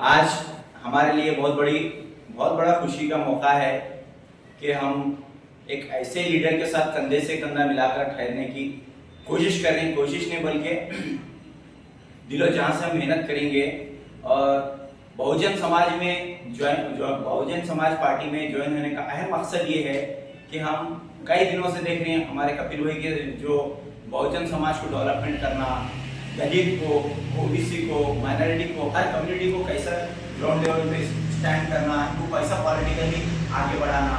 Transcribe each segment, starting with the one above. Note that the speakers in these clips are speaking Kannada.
आज हमारे लिए बहुत बड़ी, बहुत बड़ा खुशी का मौका है कि हम एक ऐसे लीडर के साथ कंधे से कंधा मिलाकर ठहरने की कोशिश कर कोशिश नहीं, बल्कि दिलो जहाँ से हम मेहनत करेंगे और बहुजन समाज में ज्वाइन बहुजन समाज पार्टी में ज्वाइन होने का अहम मकसद ये है कि हम कई दिनों से देख रहे हैं, हमारे कपिल भाई के जो बहुजन समाज को डेवलपमेंट करना दलित को, ओबीसी को, माइनॉरिटी को, हर कम्युनिटी को कैसा ग्राउंड लेवल पे स्टैंड करना इनको कैसा पॉलिटिकली आगे बढ़ाना,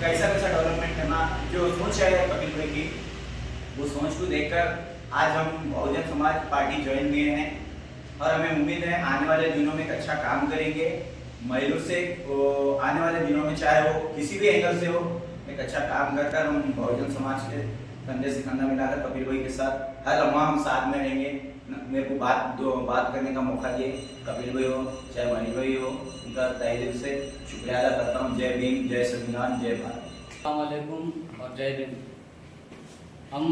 कैसा कैसा डेवलपमेंट करना, जो सोच है कपिल भाई की, वो सोच को देखकर आज हम बहुजन समाज पार्टी ज्वाइन किए हैं और हमें उम्मीद है आने वाले दिनों में एक अच्छा काम करेंगे। महिलों से आने वाले दिनों में चाहे वो किसी भी एंगल से हो, एक अच्छा काम कर कर हम बहुजन समाज के कंधे से कंधा मिलाकर कपिल भाई के साथ। हर लम्हा हम साथ में रहेंगे। मेरे को बात, दो, बात करने का मौका दिए। कपिल भाई हो, चाहे मणि भाई हो, उनका तहे दिल से शुक्रिया अदा करता हूँ। जय भीम, जय संविधान, जय भारत। वालेकुम और जय हिंद हम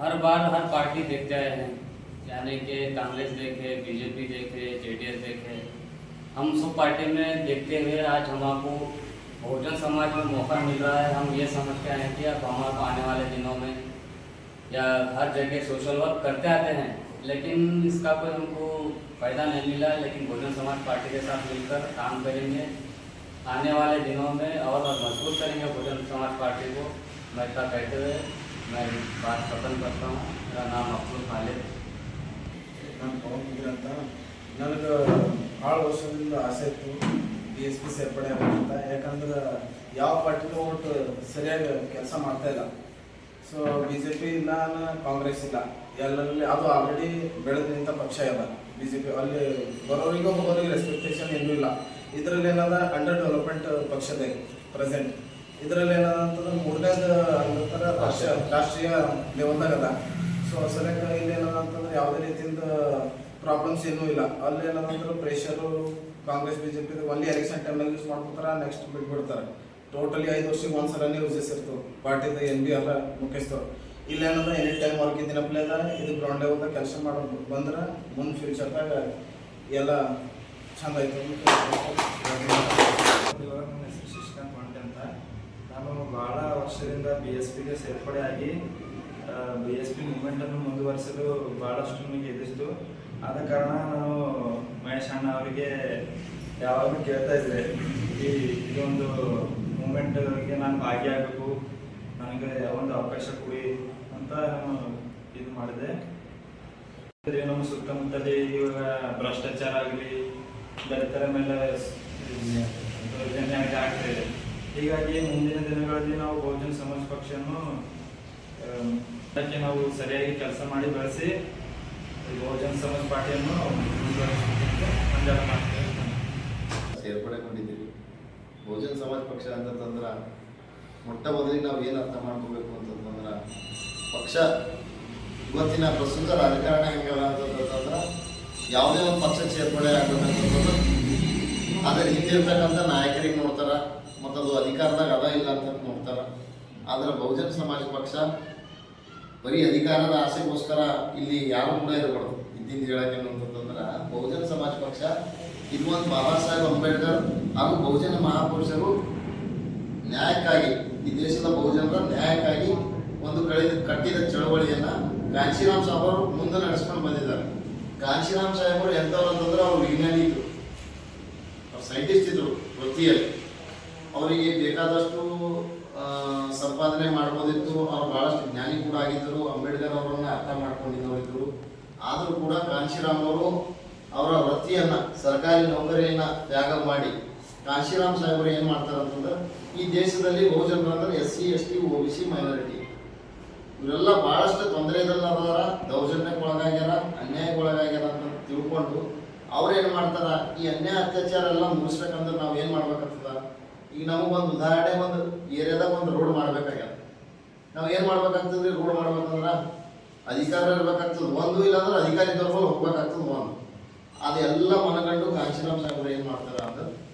हर बार हर पार्टी देखते आए हैं। यानी कि कांग्रेस देखे, बीजेपी देखे, जेडीएस देखे। हम सब पार्टी में देखते हुए आज हम आपको बहुजन समाज में मौका मिल रहा है। हम ये समझते हैं कि अब हमारे आने वाले दिनों में या हर जगह सोशल वर्क करते आते हैं लेकिन इसका कोई हमको फायदा नहीं मिला लेकिन बहुजन समाज पार्टी के साथ मिलकर काम करेंगे आने वाले दिनों में और और मजबूत करेंगे बहुजन समाज पार्टी को मैं इतना कहते हुए मैं बात खत्म करता हूँ मेरा नाम अब्दुल खालिद ನಾನು ಪವನ್ ಕುಮಾರ್ ಅಂತ ನನಗೆ ಭಾಳ ವರ್ಷದಿಂದ ಆಸೆ ಇತ್ತು ಬಿ ಎಸ್ ಪಿ ಸೇರ್ಪಡೆ ಆಗಬೇಕಂತ ಯಾಕಂದ್ರೆ ಯಾವ ಪಾರ್ಟಿನೂ ಒಟ್ಟು ಸರಿಯಾಗಿ ಕೆಲಸ ಮಾಡ್ತಾ ಇಲ್ಲ so B J P ಇಲ್ಲ ಕಾಂಗ್ರೆಸ್ ಇಲ್ಲ. ಎಲ್ಲರಲ್ಲಿ ಅದು ಆಲ್ರೆಡಿ ಬೆಳೆದು ನಿಂತ ಪಕ್ಷ ಇಲ್ಲ ಬಿ ಜೆ ಪಿ ಅಲ್ಲಿ ಬರೋರಿಗೂ ಹೋಗೋರಿಗೆ ರೆಸ್ಪೆಕ್ಟೇಷನ್ ಏನೂ ಇಲ್ಲ. ಇದರಲ್ಲಿ ಏನದ ಅಂಡರ್ ಡೆವಲಪ್ಮೆಂಟ್ ಪಕ್ಷದ ಪ್ರೆಸೆಂಟ್ ಇದರಲ್ಲಿ ಏನದ ಅಂತಂದ್ರೆ, ಮೂರನೇದು ಅಂತರ ರಾಷ್ಟ್ರೀಯ ರಾಷ್ಟ್ರೀಯ ಲೆವೆಲ್ದಾಗ ಅದ. ಸೊ ಸಲಕ ಇಲ್ಲಿ ಏನದ ಅಂತಂದ್ರೆ, ಯಾವುದೇ ರೀತಿಯಿಂದ ಪ್ರಾಬ್ಲಮ್ಸ್ ಏನೂ ಇಲ್ಲ. ಅಲ್ಲಿ ಏನದ ಅಂದ್ರೆ ಪ್ರೆಷರು ಕಾಂಗ್ರೆಸ್ ಬಿಜೆಪಿ ಒಲ್ಲಿ ಎಲೆಕ್ಷನ್ ಟೈಮಲ್ಲಿ ಯೂಸ್ ಮಾಡ್ಕೊತಾರೆ ನೆಕ್ಸ್ಟ್ ಬಿಟ್ಬಿಡ್ತಾರೆ. ಟೋಟಲಿ ಐದು ವರ್ಷಕ್ಕೆ ಒಂದ್ಸಲನೇ ಯೂಸಸ್ ಪಾರ್ಟಿ ಪಾರ್ಟಿದ ಎನ್ ಬಿ ಅಲ್ಲ ಮುಖ್ಯಸ್ಥರು. ಇಲ್ಲ ಏನಂದ್ರೆ ಎನಿ ಟೈಮ್ ಅವ್ರಿಗೆ ದಿನ ಪ್ಲೇದ ಇದು ಗ್ರೌಂಡ್ ಲೆವೆಲ್ದಾಗ ಕೆಲಸ ಮಾಡೋದು ಬಂದ್ರೆ ಮುಂದೆ ಫ್ಯೂಚರ್ದಾಗ ಎಲ್ಲ ಚಂದ ಆಯ್ತು. ನನ್ನ ಹೆಸರು ಶಶಿಕಾಂತ್ ಅಂತ. ನಾನು ಬಹಳ ವರ್ಷದಿಂದ ಬಿ ಎಸ್ ಪಿಗೆ ಸೇರ್ಪಡೆ ಆಗಿ ಬಿ ಎಸ್ ಪಿ ಮೂಮೆಂಟನ್ನು ಮುಂದುವರಿಸಲು ಭಾಳಷ್ಟು ನನಗೆ ಎದುರಿಸಿತು. ಆದ ಕಾರಣ ನಾನು ಮಹೇಶ್ ಅಣ್ಣ ಅವರಿಗೆ ಯಾವಾಗಲೂ ಕೇಳ್ತಾ ಇದ್ದೆ. ಈ, ಇದೊಂದು ಮೂಮೆಂಟ್ಗೆ ನಾನು ಭಾಗಿಯಾಗಬೇಕು ನನಗೆ ಒಂದು ಅವಕಾಶ ಕೊಡಿ ಅಂತ ನಾನು ಇದು ಮಾಡಿದೆ. ನಮ್ಮ ಸುತ್ತಮುತ್ತಲಿ ಇವಾಗ ಭ್ರಷ್ಟಾಚಾರ ಆಗಲಿ, ದಲಿತರ ಮೇಲೆ ದೌರ್ಜನ್ಯ ಆಗಿ ಆಗ್ತಿದೆ ಹೀಗಾಗಿ ಮುಂದಿನ ದಿನಗಳಲ್ಲಿ ನಾವು ಬಹುಜನ ಸಮಾಜ ಪಕ್ಷವನ್ನು ಅದಕ್ಕೆ ನಾವು ಸರಿಯಾಗಿ ಕೆಲಸ ಮಾಡಿ ಬೆಳೆಸಿ ಬಹುಜನ ಸಮಾಜ ಪಾರ್ಟಿಯನ್ನು ಮಾಡ್ತೇವೆ. ಸೇರ್ಪಡೆಗೊಂಡಿದ್ದೀವಿ. ಬಹುಜನ ಸಮಾಜ ಪಕ್ಷ ಅಂತಂದ್ರೆ ಮೊಟ್ಟ ಮೊದಲಿಗೆ ನಾವು ಏನು ಅರ್ಥ ಮಾಡ್ಕೋಬೇಕು ಅಂತಂತಂದ್ರೆ, ಪಕ್ಷ ಇವತ್ತಿನ ಪ್ರಸ್ತುತ ರಾಜಕಾರಣ ಹೆಂಗಲ್ಲ ಅಂತಂತಂದ್ರೆ, ಯಾವುದೇ ಒಂದು ಪಕ್ಷ ಸೇರ್ಪಡೆ ಆಗಬೇಕಂತಂದ್ರೆ ಅದರ ಹಿಂದೆ ಇರ್ತಕ್ಕಂಥ ನಾಯಕರಿಗೆ ನೋಡ್ತಾರೆ ಮತ್ತು ಅದು ಅಧಿಕಾರದಾಗ ಅದ ಇಲ್ಲ ಅಂತ ನೋಡ್ತಾರೆ. ಆದ್ರೆ ಬಹುಜನ ಸಮಾಜ ಪಕ್ಷ ಬರೀ ಅಧಿಕಾರದ ಆಸೆಗೋಸ್ಕರ ಇಲ್ಲಿ ಯಾರು ಕೂಡ ಇರಬಾರ್ದು. ಇದ್ದಿಂದ ಹೇಳಕ್ಕೆ ಅಂತಂದ್ರೆ ಬಹುಜನ ಸಮಾಜ ಪಕ್ಷ ಇದು ಒಂದು ಬಾಬಾ ಸಾಹೇಬ್ ಅಂಬೇಡ್ಕರ್ ಹಾಗೂ ಬಹುಜನ ಮಹಾಪುರುಷರು ನ್ಯಾಯಕ್ಕಾಗಿ, ಈ ದೇಶದ ಬಹುಜನರ ನ್ಯಾಯಕ್ಕಾಗಿ ಒಂದು ಕಳೆದ, ಕಟ್ಟಿದ ಚಳವಳಿಯನ್ನು ಸಾಹೇಬ್ ಅವರು ಮುಂದೆ ನಡೆಸ್ಕೊಂಡು ಬಂದಿದ್ದಾರೆ. ಕಾಂಶಿರಾಮ್ ಸಾಹೇಬರು ಎಂಥವ್ರು ಅಂತಂದ್ರೆ ಅವರು ವಿಜ್ಞಾನಿ ಇದ್ರು. ಅವ್ರು ಸೈಂಟಿಸ್ಟ್ ಇದ್ರು ವೃತ್ತಿಯಲ್ಲಿ. ಅವರಿಗೆ ಬೇಕಾದಷ್ಟು ಸಂಪಾದನೆ ಮಾಡ್ಬೋದಿತ್ತು. ಅವ್ರು ಬಹಳಷ್ಟು ಜ್ಞಾನಿ ಕೂಡ ಆಗಿದ್ದರು. ಅಂಬೇಡ್ಕರ್ ಅವರನ್ನ ಅರ್ಥ ಮಾಡ್ಕೊಂಡಿದ್ದವರಿದ್ದರು. ಆದರೂ ಕೂಡ ಕಾಂಶಿರಾಮ್ ಅವರು ಅವರ ವೃತ್ತಿಯನ್ನ, ಸರ್ಕಾರಿ ನೌಕರಿಯನ್ನ ತ್ಯಾಗ ಮಾಡಿ ಕಾಶಿರಾಮ್ ಸಾಹೇಬರು ಏನ್ ಮಾಡ್ತಾರೆ ಅಂತಂದ್ರೆ, ಈ ದೇಶದಲ್ಲಿ ಬಹುಜನರು ಅಂದ್ರೆ S C S T O B C, minority. ಇವರೆಲ್ಲ ಬಹಳಷ್ಟು ತೊಂದರೆದಲ್ಲದಾರ ದೌರ್ಜನ್ಯಕ್ಕೆ ಒಳಗಾಗ್ಯಾರ, ಅನ್ಯಾಯಕ್ಕೆ ಒಳಗಾಗ್ಯಾರ ಅಂತ ತಿಳ್ಕೊಂಡು ಅವ್ರೇನ್ ಮಾಡ್ತಾರ, ಈ ಅನ್ಯಾಯ ಅತ್ಯಾಚಾರ ಎಲ್ಲ ಮುಗಿಸ್ಬೇಕಂದ್ರೆ ನಾವ್ ಏನ್ ಮಾಡ್ಬೇಕಾಗ್ತದ ಈಗ ನಮಗೊಂದು ಉದಾಹರಣೆ, ಒಂದು ಏರಿಯಾದಾಗ ಒಂದು ರೋಡ್ ಮಾಡ್ಬೇಕಾಗ್ಯದ. ನಾವ್ ಏನ್ ಮಾಡ್ಬೇಕಾಗ್ತದ್ರಿ ರೋಡ್ ಮಾಡ್ಬೇಕಂದ್ರ? ಅಧಿಕಾರ ಇರ್ಬೇಕಾಗ್ತದ. ಒಂದು ಇಲ್ಲಾಂದ್ರೆ ಅಧಿಕಾರಿ ದೊರಕಲು ಹೋಗ್ಬೇಕಾಗ್ತದ ಒಂದು. ಅದೆಲ್ಲ ಮನಗಂಡು ಕಾಂಶಿರಾಮ್ ಸಾಹೇಬ್ರು ಏನ್ ಮಾಡ್ತಾರ ಅಂದ್ರೆ,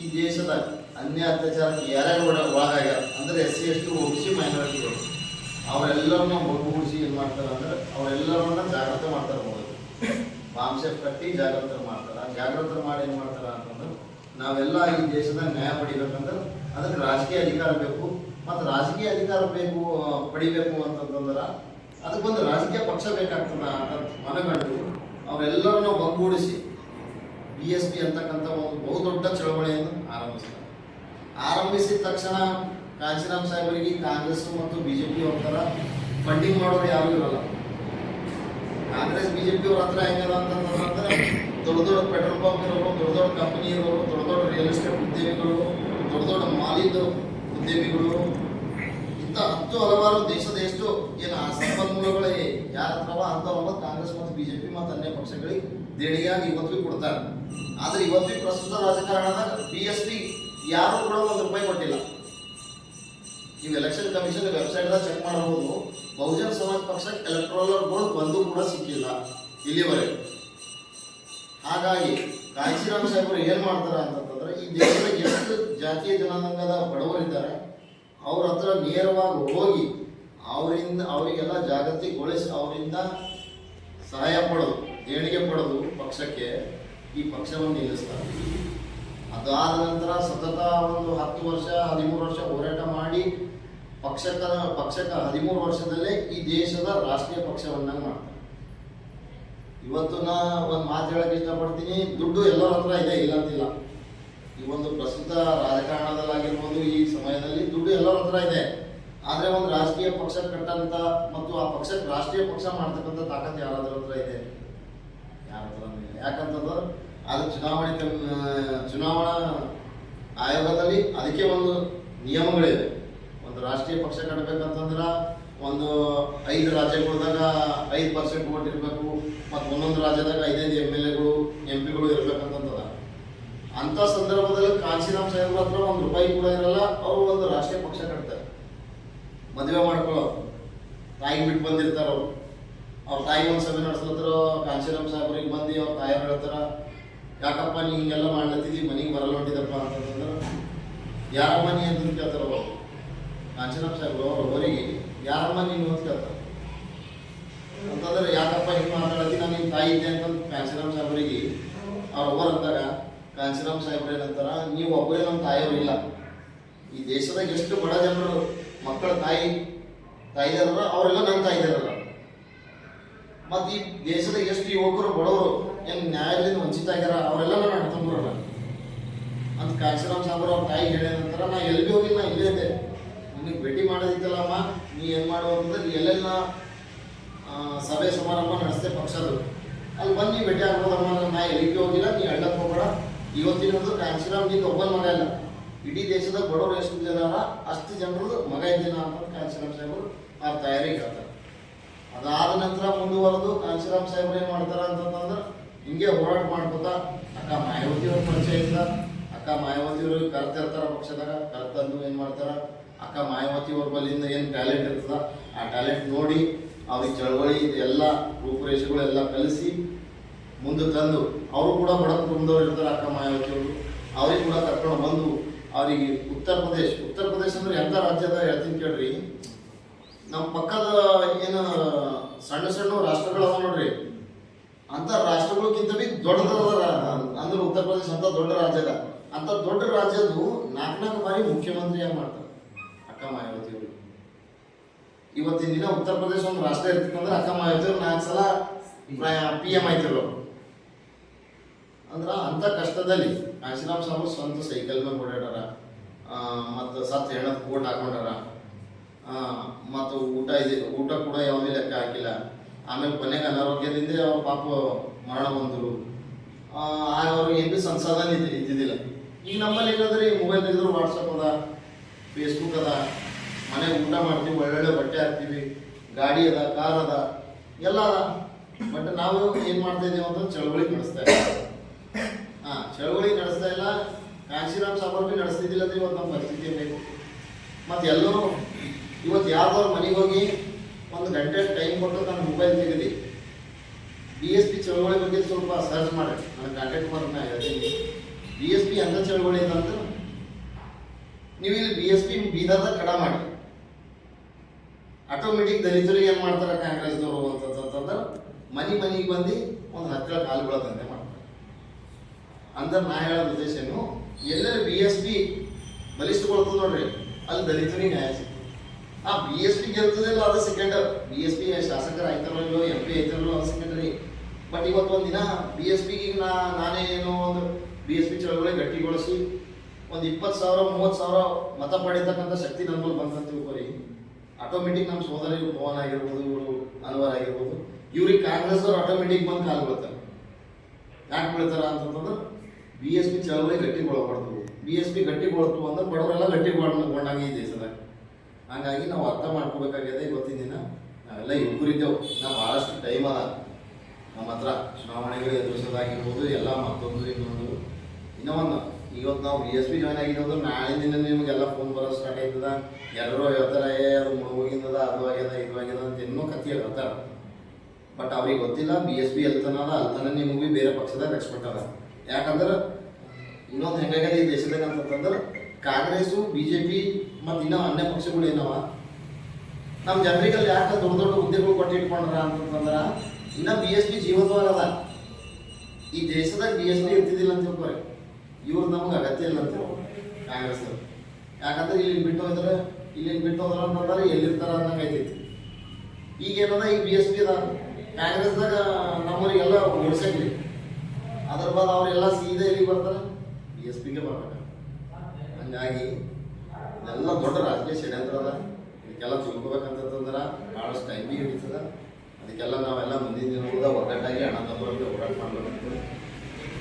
ಈ ದೇಶದ ಅನ್ಯ ಅತ್ಯಾಚಾರಕ್ಕೆ ಯಾರ್ಯಾರು ಒಳ ಒಳಗಾಗ್ಯಾರ ಅಂದ್ರೆ S C S T, O, C ಮೈನಾರಿಟಿಗಳು. ಅವರೆಲ್ಲರನ್ನ ಒಗ್ಗೂಡಿಸಿ ಏನ್ ಮಾಡ್ತಾರ ಅಂದ್ರೆ, ಅವರೆಲ್ಲರನ್ನ ಜಾಗೃತ ಮಾಡ್ತಾರೆ ಮೊದಲು. ಮಾಂಸ ಕಟ್ಟಿ ಜಾಗೃತ ಮಾಡ್ತಾರ. ಜಾಗೃತ ಮಾಡಿ ಏನು ಮಾಡ್ತಾರ ಅಂತಂದ್ರೆ, ನಾವೆಲ್ಲ ಈ ದೇಶದ ನ್ಯಾಯ ಪಡಿಬೇಕಂದ್ರೆ ಅದಕ್ಕೆ ರಾಜಕೀಯ ಅಧಿಕಾರ ಬೇಕು. ಮತ್ತು ರಾಜಕೀಯ ಅಧಿಕಾರ ಬೇಕು ಪಡಿಬೇಕು ಅಂತಂತಂದ್ರೆ, ಅದಕ್ಕೊಂದು ರಾಜಕೀಯ ಪಕ್ಷ ಬೇಕಾಗ್ತದ ಅಂತ ಮನಗಂಡು ಅವರೆಲ್ಲರನ್ನು ಒಗ್ಗೂಡಿಸಿ ಬಿ ಎಸ್ ಪಿ ಅಂತಕ್ಕಂಥ ಒಂದು ಬಹುದೊಡ್ಡ ಚಳವಳಿಯನ್ನು ಆರಂಭಿಸ್ತಾರೆ ಆರಂಭಿಸಿದ ತಕ್ಷಣ ಕಾಂಚಿರಾಮ್ ಸಾಹೇಬರಿಗೆ ಕಾಂಗ್ರೆಸ್ ಮತ್ತು ಬಿಜೆಪಿ ಒಂಥರ ಫಂಡಿಂಗ್ ಮಾಡೋರು ಯಾರು ಇರಲ್ಲ. ಕಾಂಗ್ರೆಸ್ ಬಿಜೆಪಿ ಅವ್ರ ಹತ್ರ ಹೆಂಗದ ಅಂತಂದ್ರೆ ದೊಡ್ಡ ದೊಡ್ಡ ಪೆಟ್ರೋಲ್ ಪಂಪ್ ಇರೋರು, ದೊಡ್ಡ ದೊಡ್ಡ ಕಂಪನಿ ಇರೋರು, ದೊಡ್ಡ ದೊಡ್ಡ ರಿಯಲ್ ಎಸ್ಟೇಟ್ ಉದ್ಯಮಿಗಳು, ದೊಡ್ಡ ದೊಡ್ಡ ಮಾಲಿದ ಉದ್ಯಮಿಗಳು. ಇಂಥ ಹತ್ತು ಹಲವಾರು ದೇಶದ ಎಷ್ಟು ಏನು ಆ ಸಂಪನ್ಮೂಲಗಳೇ ಯಾರ ಹತ್ರವ ಅಂತವಲ್ಲ ಕಾಂಗ್ರೆಸ್ ಮತ್ತು ಬಿಜೆಪಿ ಮತ್ತು ಅನ್ಯ ಪಕ್ಷಗಳಿಗೆ ದೇಣಿಗೆಯಾಗಿ ಇವತ್ತು ಕೊಡ್ತಾರೆ. ಆದ್ರೆ ಇವತ್ತು ಪ್ರಸ್ತುತ ರಾಜಕಾರಣದ ಬಿ ಎಸ್ ಪಿ ಯಾರು ಕೂಡ ಒಂದು ರೂಪಾಯಿ ಕೊಟ್ಟಿಲ್ಲ. ನೀವು ಎಲೆಕ್ಷನ್ ಕಮಿಷನ್ ವೆಬ್ಸೈಟ್ದಾಗ ಚೆಕ್ ಮಾಡಬಹುದು. ಬಹುಜನ್ ಸಮಾಜ್ ಪಕ್ಷಕ್ಕೆ ಎಲೆಕ್ಟ್ರೋಲರ್ ಬೋರ್ಡ್ ಬಂದು ಕೂಡ ಸಿಕ್ಕಿಲ್ಲ ಇಲ್ಲಿವರೆಗೆ ಹಾಗಾಗಿ ಕಾಂಚಿರಾಮ್ ಸಾಹೇಬರು ಏನು ಮಾಡ್ತಾರ ಅಂತಂದ್ರೆ ಈ ದೇಶದ ಎಷ್ಟು ಜಾತಿಯ ಜನಾಂಗದ ಬಡವರಿದ್ದಾರೆ, ಅವ್ರ ಹತ್ರ ನೇರವಾಗಿ ಹೋಗಿ ಅವರಿಂದ ಅವರಿಗೆಲ್ಲ ಜಾಗೃತಿಗೊಳಿಸಿ ಅವರಿಂದ ಸಹಾಯ ಪಡೋದು, ದೇಣಿಗೆ ಪಡೋದು ಪಕ್ಷಕ್ಕೆ ಈ ಪಕ್ಷವನ್ನು ನಿಲ್ಲಿಸ್ತಾರೆ. ಅದಾದ ನಂತರ ಸತತ ಒಂದು ಹತ್ತು ವರ್ಷ, ಹದಿಮೂರು ವರ್ಷ ಹೋರಾಟ ಮಾಡಿ ಪಕ್ಷಕ ಪಕ್ಷಕ ಹದಿಮೂರು ವರ್ಷದಲ್ಲೇ ಈ ದೇಶದ ರಾಷ್ಟ್ರೀಯ ಪಕ್ಷವನ್ನ ಮಾಡ್ತಾರೆ. ಇವತ್ತು ನಾ ಒಂದು ಮಾತು ಹೇಳಕ್ಕೆ ಇಷ್ಟಪಡ್ತೀನಿ, ದುಡ್ಡು ಎಲ್ಲರ ಹತ್ರ ಇದೆ ಇಲ್ಲ ಅಂತಿಲ್ಲ ಈ ಒಂದು ಪ್ರಸ್ತುತ ರಾಜಕಾರಣದಲ್ಲಾಗಿರ್ಬೋದು ಈ ಸಮಯದಲ್ಲಿ ದುಡ್ಡು ಎಲ್ಲರ ಹತ್ರ ಇದೆ. ಆದ್ರೆ ಒಂದು ರಾಜಕೀಯ ಪಕ್ಷ ಕಟ್ಟಂತ ಮತ್ತು ಆ ಪಕ್ಷಕ್ಕೆ ರಾಷ್ಟ್ರೀಯ ಪಕ್ಷ ಮಾಡ್ತಕ್ಕಂಥ ತಾಕತ್ ಯಾರಾದ್ರ ಹತ್ರ ಇದೆ? ಯಾರ ಯಾಕಂತಂದ್ರೆ ಅದು ಚುನಾವಣೆ ಚುನಾವಣಾ ಆಯೋಗದಲ್ಲಿ ಅದಕ್ಕೆ ಒಂದು ನಿಯಮಗಳಿವೆ ಒಂದು ರಾಷ್ಟ್ರೀಯ ಪಕ್ಷ ಕಟ್ಟಬೇಕಂತಂದ್ರ ಒಂದು ಐದು ರಾಜ್ಯಗಳದಾಗ ಐದು ಪರ್ಸೆಂಟ್ ಓಟ್ ಇರಬೇಕು ಮತ್ತು ಒಂದೊಂದು ರಾಜ್ಯದಾಗ ಐದೈದು ಎಂ ಎಲ್ ಎಗಳು, ಎಂ ಪಿಗಳು ಇರ್ಬೇಕಂತಂದದ ಅಂಥ ಸಂದರ್ಭದಲ್ಲಿ ಕಾಂಚಿನಾಂಶ ಸಾಹೇಬ್ರ ಹತ್ರ ಒಂದು ರೂಪಾಯಿ ಕೂಡ ಇರಲ್ಲ, ಅವರು ಒಂದು ರಾಷ್ಟ್ರೀಯ ಪಕ್ಷ ಕಟ್ತಾರೆ. ಮದುವೆ ಮಾಡ್ಕೊಳ್ಳೋರು ತಾಯಿಗೆ ಬಿಟ್ಟು ಬಂದಿರ್ತಾರ ಅವ್ರು. ಅವ್ರ ತಾಯಿ ಒಂದು ಸಭೆ ನಡೆಸ್ಲತ್ತಾರ ಕಾಂಚೀರಾಮ್ ಸಾಹೇಬ್ರಿಗೆ ಬಂದು ಅವ್ರ ತಾಯಿಯವ್ರು ಹೇಳ್ತಾರ, ಯಾಕಪ್ಪ ನೀ ಹಿಂಗೆಲ್ಲ ಮಾಡ್ಲತ್ತಿದ್ದಿ ಮನೆಗೆ ಬರಲ್ಲ ಹೊಂಟಿದಪ್ಪ ಅಂತಂದ್ರೆ ಯಾರ ಮನೆ ಅಂತ ಕೇಳ್ತಾರ ಅವರು? ಕಾಂಚೀರಾಮ್ ಸಾಹೇಬ್ರು ಅವ್ರ ಅವರಿಗೆ ಯಾರ ಮನೆ ಅಂತ ಕೇಳ್ತಾರೆ. ಅಂತಂದ್ರೆ, ಯಾಕಪ್ಪ ಹಿಂಗೆ ಮಾತಾಡತ್ತಿ? ನಾನು ನಿಮ್ಮ ತಾಯಿ ಇದ್ದೆ ಅಂತ ಕಾಂಚೀರಾಮ್ ಸಾಹೇಬ್ರಿಗೆ, ಅವ್ರ ಒಬ್ಬರು ಅಂದಾಗ ಕಾಂಚೀರಾಮ್ ಸಾಹೇಬ್ರು ಏನಂತಾರ, ನೀವು ಒಬ್ಬರೇ ನಮ್ಮ ತಾಯಿಯವ್ರು ಇಲ್ಲ. ಈ ದೇಶದಾಗ ಎಷ್ಟು ಬಡ ಜನರು. ಮಕ್ಕಳ ತಾಯಿ ತಾಯಿದಾರ ಅವರೆಲ್ಲ ನನ್ನ ತಾಯಿದಾರಲ್ಲ ಮತ್ತು ಈ ದೇಶದ ಎಷ್ಟು ಯುವಕರು, ಬಡವರು ಏನು ನ್ಯಾಯದಿಂದ ವಂಚಿತ ಆಗ್ಯಾರ, ಅವರೆಲ್ಲ ನಾನು ಅಣ್ಣ ಅಂತ ಕಾಶಿರಾಮ್ ಸಾಬ್ರು ಅವ್ರ ತಾಯಿ ಹೇಳಿದ ನಾ ಎಲ್ಲಿ ಭೀ ಹೋಗಿಲ್ಲ, ನಾ ಇಲ್ಲೇ ಇದ್ದೆ. ನಿನಗೆ ಭೇಟಿ ಮಾಡೋದಿತ್ತಲ್ಲಮ್ಮ, ನೀ ಏನು ಮಾಡು ಅಂತಂದ್ರೆ ನೀ ಎಲ್ಲೆಲ್ಲ ಸಭೆ ಸಮಾರಂಭ ನಡೆಸ್ತೆ ಪಕ್ಷದು ಅಲ್ಲಿ ಬಂದು ನೀ ಭೇಟಿ ಆಗ್ಬೋದಮ್ಮ, ನಾ ಎಲ್ಲಿಗೆ ಹೋಗಿಲ್ಲ, ನೀ ಹೇಳಕ್ ಹೋಗೋಣ ಇವತ್ತಿನ ಕಾಶಿರಾಮ್ನಿಂದ ಒಬ್ಬನ ಮಗ ಇಲ್ಲ. ಇಡೀ ದೇಶದ ಬಡವರು ಎಷ್ಟು ಜನ ಅಷ್ಟು ಜನರು ಮಗ ಇದ್ದೀನ ಅಂತ ಕಾಂಚಿರಾಮ್ ಸಾಹೇಬರು ಆ ತಯಾರಿ ಹೇಳ್ತಾರೆ. ಅದಾದ ನಂತರ ಮುಂದುವರೆದು ಕಾಂಶಿರಾಮ್ ಸಾಹೇಬ್ರು ಏನು ಮಾಡ್ತಾರ ಅಂತಂದ್ರೆ ಹಿಂಗೆ ಹೋರಾಟ ಮಾಡ್ಕೋತಾ ಅಕ್ಕ ಮಾಯಾವತಿ ಅವ್ರ ಪರಿಚಯ ಇಲ್ಲ ಅಕ್ಕ ಮಾಯಾವತಿ ಅವರು ಕರ್ತಿರ್ತಾರ ಪಕ್ಷದಾಗ, ಕರ್ತಂದು ಏನು ಮಾಡ್ತಾರ? ಅಕ್ಕ ಮಾಯಾವತಿ ಅವ್ರ ಬಲ್ಲಿಂದ ಏನ್ ಟ್ಯಾಲೆಂಟ್ ಇರ್ತದ? ಆ ಟ್ಯಾಲೆಂಟ್ ನೋಡಿ ಅವ್ರಿಗೆ ಚಳವಳಿ, ಎಲ್ಲ ರೂಪುರೇಷೆಗಳೆಲ್ಲ ಕಲಿಸಿ ಮುಂದೆ ತಂದು, ಅವರು ಕೂಡ ಬಡ ಕುಟುಂಬದವ್ರು ಇರ್ತಾರೆ ಅಕ್ಕ ಮಾಯಾವತಿ ಅವರು ಅವ್ರಿಗೆ ಕೂಡ ಅವರಿಗೆ ಉತ್ತರ ಪ್ರದೇಶ ಉತ್ತರ ಪ್ರದೇಶ ಅಂದ್ರೆ ಎಂತ ರಾಜ್ಯದ ಹೇಳ್ತೀನಿ ಕೇಳ್ರಿ. ನಮ್ಮ ಪಕ್ಕದ ಏನು ಸಣ್ಣ ಸಣ್ಣ ರಾಷ್ಟ್ರಗಳು ಅದಾವ ನೋಡ್ರಿ. ಅಂತ ರಾಷ್ಟ್ರಗಳಿಗಿಂತ ಬಿ ದೊಡ್ಡದ ಅಂದ್ರೆ ಉತ್ತರ ಪ್ರದೇಶ ಅಂತ ದೊಡ್ಡ ರಾಜ್ಯದ ಅಂತ ದೊಡ್ಡ ರಾಜ್ಯದ್ದು ನಾಲ್ಕು ನಾಲ್ಕು ಬಾರಿ ಮುಖ್ಯಮಂತ್ರಿಯಾಗಿ ಮಾಡ್ತಾರೆ. ಅಕ್ಕ ಮಾಯಾವತಿ ಅವರು. ಇವತ್ತಿನ ದಿನ ಉತ್ತರ ಪ್ರದೇಶ ಒಂದು ರಾಷ್ಟ್ರ ಇರ್ತಿತ್ತಂದ್ರೆ ಅಕ್ಕ ಮಾಯಾವತಿ ಅವ್ರು ನಾಲ್ಕು ಸಲ ಪಿ ಎಂ ಆಯ್ತಿರು ಅಂದ್ರ ಅಂತ ಕಷ್ಟದಲ್ಲಿ ಕಾಶಿರಾಮ್ ಸಾಹು ಸ್ವಂತ ಸೈಕಲ್ ಮೇಲೆ ಓಡಾಡಾರ ಮತ್ತು ಸತ್ ಹೆಣ್ಣದ ಕೋಟ್ ಹಾಕೊಂಡಾರ. ಮತ್ತು ಊಟ ಇದೆ, ಊಟ ಕೂಡ ಯಾವಾಗಲೂ ಲೆಕ್ಕ ಹಾಕಿಲ್ಲ. ಆಮೇಲೆ ಕೊನೆಗೆ ಅನಾರೋಗ್ಯದಿಂದ ಅವ್ರ ಪಾಪ ಮರಣ ಬಂದರು ಆಗ ಅವ್ರಿಗೆ ಏನು ಭೀ ಇದ್ದಿ ಇದ್ದಿದ್ದಿಲ್ಲ. ಈಗ ನಮ್ಮಲ್ಲಿ ಏನಂದ್ರೆ ಮೊಬೈಲ್ ತೆಗೆದ್ರು ವಾಟ್ಸಪ್ ಅದ ಫೇಸ್ಬುಕ್ ಅದ, ಮನೆಗೆ ಊಟ ಮಾಡ್ತೀವಿ, ಒಳ್ಳೊಳ್ಳೆ ಬಟ್ಟೆ ಹಾಕ್ತೀವಿ, ಗಾಡಿ ಅದ, ಕಾರ್ ಅದ, ಎಲ್ಲ ಅದ. ಬಟ್ ನಾವು ಏನು ಮಾಡ್ತಾ ಇದೀವಿ ಅಂತ ಚಳವಳಿ ನಡೆಸ್ತಾ ಇದ್ದೀವಿ. ಚಳವಳಿ ನಡೆಸ್ತಾ ಇಲ್ಲ, ಕಾಂಶಿರಾಮ್ ಸಾಬರ್ ನಡೆಸ್ತಿದ್ದಿಲ್ಲ ಅಂದ್ರೆ ಇವತ್ತು ನಮ್ಮ ಪರಿಸ್ಥಿತಿ ಬೇಕು ಮತ್ತು ಎಲ್ಲರೂ ಇವತ್ತು ಯಾರ್ದಾರು ಮನೆಗೆ ಹೋಗಿ ಒಂದು ಗಂಟೆ ಟೈಮ್ ಕೊಟ್ಟು ನನ್ನ ಮೊಬೈಲ್ ತೆಗೆದು ಬಿ ಎಸ್ ಪಿ ಚಳವಳಿ ಬಗ್ಗೆ ಸ್ವಲ್ಪ ಸರ್ಚ್ ಮಾಡಿ ನನ್ನ ಕಾಂಟ್ಯಾಕ್ಟ್ ಮಾಡಿ ನಾನು ಹೇಳ್ತೀನಿ. ಬಿ ಎಸ್ ಪಿ ಎಂಥ ಚಳವಳಿ ಇದೆ ಅಂತ ನೀವು ಇಲ್ಲಿ ಬಿ ಎಸ್ ಪಿ ಬೀದರ್ದಾಗ ಕಡ ಮಾಡಿ. ಆಟೋಮೆಟಿಕ್ ದಲಿತರಿಗೆ ಏನು ಮಾಡ್ತಾರೆ ಕಾಂಗ್ರೆಸ್ದವರು ಅಂತಂತಂದ್ರೆ ಮನೆ ಮನೆಗೆ ಬಂದು ಒಂದು ಹತ್ತಿರ ಕಾಲು ಬೀಳತ್ತಂತೆ ಅಂದ್ರೆ ನಾ ಹೇಳೋ ಉದ್ದೇಶ ಏನು? ಎಲ್ಲರ ಬಿ ಎಸ್ ಪಿ ಬಲಿಷ್ಠಗೊಳ್ತದ ನೋಡ್ರಿ. ಅಲ್ಲಿ ದಲಿತರಿಗೆ ನ್ಯಾಯ ಸಿಗ್ತದೆ. ಆ ಬಿ ಎಸ್ ಪಿ ಗೆಲ್ತದಿಲ್ಲ ಅದು ಸೆಕೆಂಡ್ ಬಿ ಎಸ್ ಪಿ ಶಾಸಕರ ಆಯ್ತಾರೋ ಇಲ್ಲೋ ಎಂ ಪಿ ಆಯ್ತಾರೋ ಅದು ಸೆಕೆಂಡರಿ ಬಟ್ ಇವತ್ತು ಒಂದಿನ ದಿನ ಬಿ ಎಸ್ ಪಿಗೆ ನಾ, ನಾನೇ ಏನೋ ಒಂದು ಬಿ ಎಸ್ ಪಿ ಚಳವಳಿ ಗಟ್ಟಿಗೊಳಿಸಿ ಒಂದು ಇಪ್ಪತ್ತು ಸಾವಿರ, ಮೂವತ್ತು ಸಾವಿರ ಮತ ಪಡೆಯತಕ್ಕಂಥ ಶಕ್ತಿ ನಮ್ಮಲ್ಲಿ ಬಂದಂತ ತಿಳ್ಕೊರಿ ಆಟೋಮೆಟಿಕ್ ನಮ್ಮ ಸೋದರಿ ಪವನ್ ಆಗಿರ್ಬೋದು, ಇವರು ಅನ್ವರ್ ಆಗಿರ್ಬೋದು. ಇವ್ರಿಗೆ ಕಾಂಗ್ರೆಸ್ ಅವ್ರು ಆಟೋಮೆಟಿಕ್ ಬಂದು ಕಾಲು ಬೀಳ್ತಾರೆ. ಯಾಕೆ ಬೀಳ್ತಾರ ಅಂತಂದ್ರೆ ಬಿ ಎಸ್ ಪಿ ಚಳವಳಿ ಗಟ್ಟಿಗೊಳಬಾರ್ದು ಬಿ ಎಸ್ ಪಿ ಗಟ್ಟಿಗೊಳ್ತು ಅಂದ್ರೆ ಬಡವರೆಲ್ಲ ಗಟ್ಟಿಗೊಂಡಾಗ ಈ ದೇಶದಾಗ. ಹಂಗಾಗಿ ನಾವು ಅರ್ಥ ಮಾಡ್ಕೋಬೇಕಾಗಿದೆ ಇವತ್ತಿನ ದಿನ. ನಾವೆಲ್ಲ ಯುವಕರಿದ್ದೇವೆ ನಾವು ಭಾಳಷ್ಟು ಟೈಮ್ ಅದ. ನಮ್ಮ ಹತ್ರ ಚುನಾವಣೆಗಳು ಎದುರಿಸೋದಾಗಿರ್ಬೋದು, ಎಲ್ಲ ಮತ್ತೊಂದು ಇನ್ನೊಂದು. ಇನ್ನೂ ಒಂದು, ಇವತ್ತು ನಾವು ಬಿ ಎಸ್ ಪಿ ಜಾಯ್ನ್ ಆಗಿದ್ದು ನಾಳೆ ದಿನ ನಿಮಗೆಲ್ಲ ಫೋನ್ ಬರೋ ಸ್ಟಾರ್ಟ್ ಆಯ್ತದ. ಎಲ್ಲರೂ ಹೇಳ್ತಾರೆ, ಏ, ಅದು ಮುಳುಗೋಗಿಂದದ ಅದು ಆಗ್ಯದ, ಇದು ಆಗ್ಯದ ಅಂತ ಇನ್ನೂ ಕಥೆ ಹೇಳ್ತಾರೆ. ಬಟ್ ಅವ್ರಿಗೆ ಗೊತ್ತಿಲ್ಲ ಬಿ ಎಸ್ ಪಿ ಎಲ್ತನದ ಅಲ್ತನ ನಿಮಗೆ ಬೇರೆ ಪಕ್ಷದಾಗ ಎಕ್ಸ್ಪರ್ಟ್ ಅದ. ಯಾಕಂದ್ರೆ ಇನ್ನೊಂದು ಹೆಂಗಾಗ್ಯದ ಈ ದೇಶದಾಗ ಅಂತಂತಂದ್ರೆ ಕಾಂಗ್ರೆಸ್ಸು ಬಿ ಜೆ ಪಿ ಮತ್ತು ಇನ್ನೂ ಅನ್ಯ ಪಕ್ಷಗಳು ಏನವ? ನಮ್ಮ ಜನರಿಗೆಲ್ಲ ಯಾಕೆ ದೊಡ್ಡ ದೊಡ್ಡ ಹುದ್ದೆಗಳು ಕೊಟ್ಟು ಇಟ್ಕೊಂಡ್ರ ಅಂತಂತಂದ್ರೆ ಇನ್ನ ಬಿ ಎಸ್ ಪಿ ಜೀವಂತವಾಗದ ಈ ದೇಶದಾಗ ಬಿ ಎಸ್ ಪಿ ಇರ್ತಿದ್ದಿಲ್ಲ ಅಂತ ತಿಳ್ಕೊರಿ. ಇವ್ರು ನಮ್ಗೆ ಅಗತ್ಯ ಇಲ್ಲ ಅಂತ ಕಾಂಗ್ರೆಸ್ ಯಾಕಂದ್ರೆ ಇಲ್ಲಿ ಬಿಟ್ಟು ಹೋದ್ರೆ, ಇಲ್ಲಿ ಬಿಟ್ಟು ಹೋದ್ರ ಅಂತಂದ್ರೆ ಎಲ್ಲಿರ್ತಾರ ಅನ್ನಂಗೆ ಐತೈತಿ ಈಗ ಏನದ ಈಗ ಬಿ ಎಸ್ ಪಿ ಅದ. ಕಾಂಗ್ರೆಸ್ದಾಗ ನಮ್ಮವರಿಗೆಲ್ಲ ಓಡಿಸಕ್ರಿ ಅದ್ರ ಬಾದ ಅವರೆಲ್ಲ ಸೀದಾ ಇಲ್ಲಿ ಬರ್ತಾರೆ ಬಿ ಎಸ್ ಪಿಗೆ ಬರ್ಬೇಕು ಹಂಗಾಗಿ ಇದೆಲ್ಲ ದೊಡ್ಡ ರಾಜಕೀಯ ಷಡ್ಯಂತ್ರ ಅದ ಇದಕ್ಕೆಲ್ಲ ತಿಳ್ಕೊಬೇಕಂತಂದ್ರೆ ಭಾಳಷ್ಟು ಟೈಮ್ ಬಿ ಹಿಡಿತದ ಅದಕ್ಕೆಲ್ಲ ನಾವೆಲ್ಲ ಮುಂದಿನ ದಿನಗಳದ ಒಗ್ಗಟ್ಟಾಗಿ ಹಣ ತಗೊಳ್ಳೋಕೆ ಹೋರಾಟ ಮಾಡಬೇಕು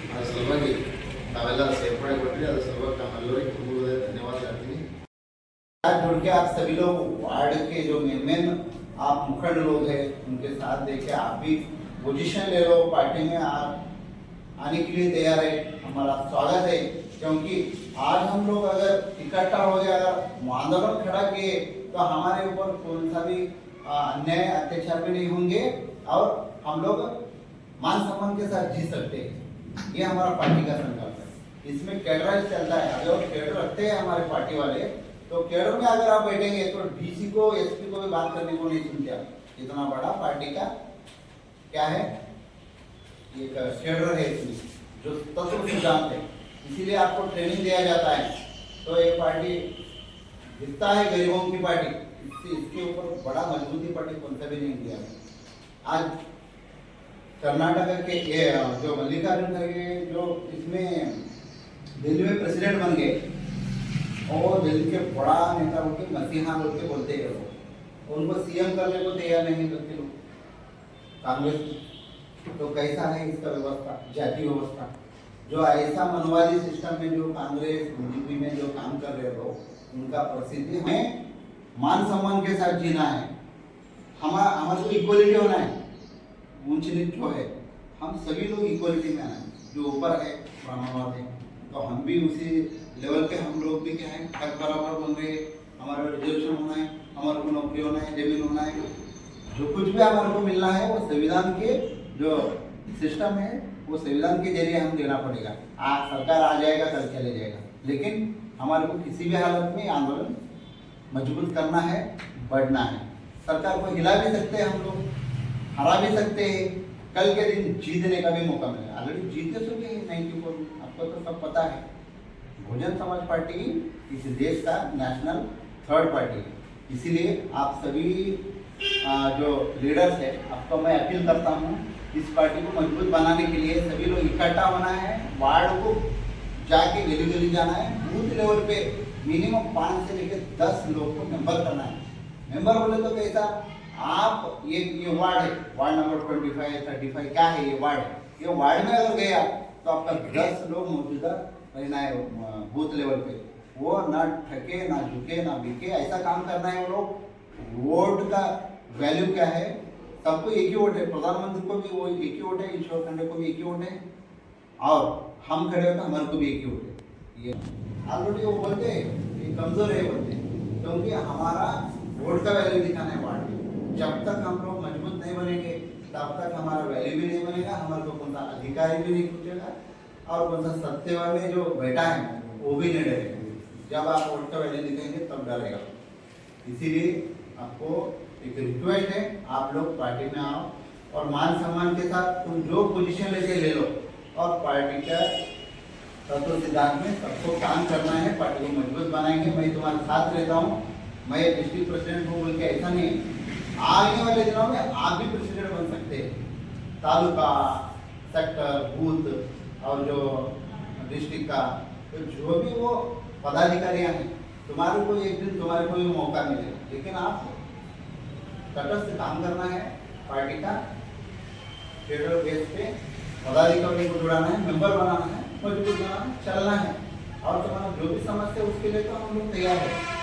ಅದ್ರ ಸಲುವಾಗಿ ತಾವೆಲ್ಲ ಸೇರ್ಪಡೆ ಕೊಟ್ರಿ ಅದ್ರ ಸಲುವಾಗಿ ತಮ್ಮೆಲ್ಲರಿಗೂ ತುಂಬ ಧನ್ಯವಾದ ಹೇಳ್ತೀನಿ साथ जुड़ के आप सभी लोग वार्ड के जो मेन मेन आप मुखंड लोग हैं उनके साथ देके आप भी पोजीशन ले लो पार्टी में आप आने के लिए तैयार है। हमारा स्वागत है, क्योंकि आज हम लोग अगर इकट्ठा हो गए, अगर आंदोलन खड़ा किए तो हमारे ऊपर कौन सा भी अन्याय, अत्याचार भी नहीं होंगे और हम लोग मान सम्मान के साथ जी सकते हैं। ये हमारा पार्टी का संकल्प है। इसमें कैडर चलता है। अगर कैडर रखते हैं हमारे पार्टी वाले तो कैडर में अगर आप बैठेंगे तो डीसी को एसपी को भी बात करने को नहीं सुनते इतना बड़ा पार्टी का क्या है? एक कैडर है इसमें, जो तत्व सिद्धांत है। इसीलिए आपको ट्रेनिंग दिया जाता है। तो ये पार्टी दिखता है गरीबों की पार्टी इससे इसके ऊपर बड़ा मजबूती पार्टी कौन सा भी नहीं दिया आज कर्नाटक के ये, जो मल्लिकार्जुन खड़गे, जो इसमें दिल्ली में प्रेसिडेंट बन गए, और दिल्ली के बड़ा नेता होके मसीहा बोल के बोलते हैं वो। उनको सीएम करने को तैयार नहीं करते लोग। कांग्रेस तो कैसा है इसका व्यवस्था, जाति व्यवस्था? जो ऐसा मनवादी सिस्टम में जो कांग्रेस बीजेपी में जो काम कर रहे लोग, उनका प्रसिद्धि हमें मान सम्मान के साथ जीना है। हमारा हमारे को इक्वलिटी होना है। ऊंच नीच जो है। हम सभी लोग इक्वलिटी में आना है। जो ऊपर है, ब्राह्मणवाद है तो हम भी उसी लेवल के हम लोग भी क्या है हक बराबर बन रहे। हैं हमारा रिजर्वेशन होना है, हमारे को नौकरी होना है, ज़मीन होना है। जो कुछ भी हमारे को मिलना है, वो संविधान के जो सिस्टम है, वो संविधान के ज़रिए हम देना पड़ेगा। आज सरकार आ जाएगा, कल चले जाएगा। लेकिन हमारे को किसी भी हालत में आंदोलन मज़बूत करना है, बढ़ना है। सरकार को हिला भी सकते हैं हम लोग, हरा भी सकते हैं। कल के दिन जीतने का भी मौका मिलेगा ऑलरेडी जीत चुके हैं नाइन्टी फोर आपको तो सब पता है। बहुजन समाज पार्टी इस देश का नेशनल थर्ड पार्टी है। इसीलिए आप सभी जो लीडर्स है, आपको मैं अपील करता हूँ इस पार्टी को मज़बूत बनाने के लिए सभी लोग इकट्ठा होना है, वार्ड को जाके गली गली जाना है, बूथ लेवल पे मिनिमम पाँच से लेकर दस लोग को मेंबर करना है। मेंबर बोले तो कैसा? आप, ये ये वार्ड है, ward number twenty five thirty five क्या है ये वार्ड? ये वार्ड में अगर गया तो आपका दस लोग मौजूदा रहना है बूथ लेवल पे। वो ना ठके, ना झुके, ना बिके, ऐसा काम करना है वो लोग। वोट का वैल्यू क्या है? सबको एक ही वोट है, प्रधानमंत्री को भी वो एक ही वोट है, ईश्वर खंडे को भी एक ही वोट है, और हम खड़े होते हमारे को भी एक ही वोट है। ये ऑलरेडी वो बोलते हैं कमज़ोर है बोलते क्योंकि हमारा वोट का वैल्यू दिखाना है में जब तक हम लोग मज़बूत नहीं बनेंगे, तब तक हमारा वैल्यू भी नहीं बनेगा, हमारे को कौन सा अधिकारी भी नहीं पूछेगा, और कौन सा सत्य में जो बैठा है, वो भी नहीं डरेगा। जब आप वोट का वैल्यू दिखाएँगे, तब डरेगा। इसीलिए आपको एक रिक्वेस्ट है, आप लोग पार्टी में आओ और मान सम्मान के साथ तुम जो पोजीशन लेके ले लो। और पार्टी का तत्व सिद्धांत में सबको काम करना है पार्टी को मज़बूत बनाएँगे। मैं तुम्हारे साथ रहता हूँ। मैं डिस्ट्रिक्ट प्रेसिडेंट हूँ बोल के ऐसा नहीं आने वाले दिनों में आप भी प्रेसिडेंट बन सकते तालुका सेक्टर बूथ और जो डिस्ट्रिक्ट का तो जो भी वो पदाधिकारियाँ हैं, तुम्हारे को एक दिन तुम्हारे को भी मौका मिलेगा। लेकिन आप तटस्थ काम करना है पार्टी का फेडरल बेस पे पदाधिकारी को जुड़ाना है मेंबर बनाना है मज़बूत बनाना चलना है। और तुम्हारा जो भी समस्या उसके लिए तो हम लोग तैयार है।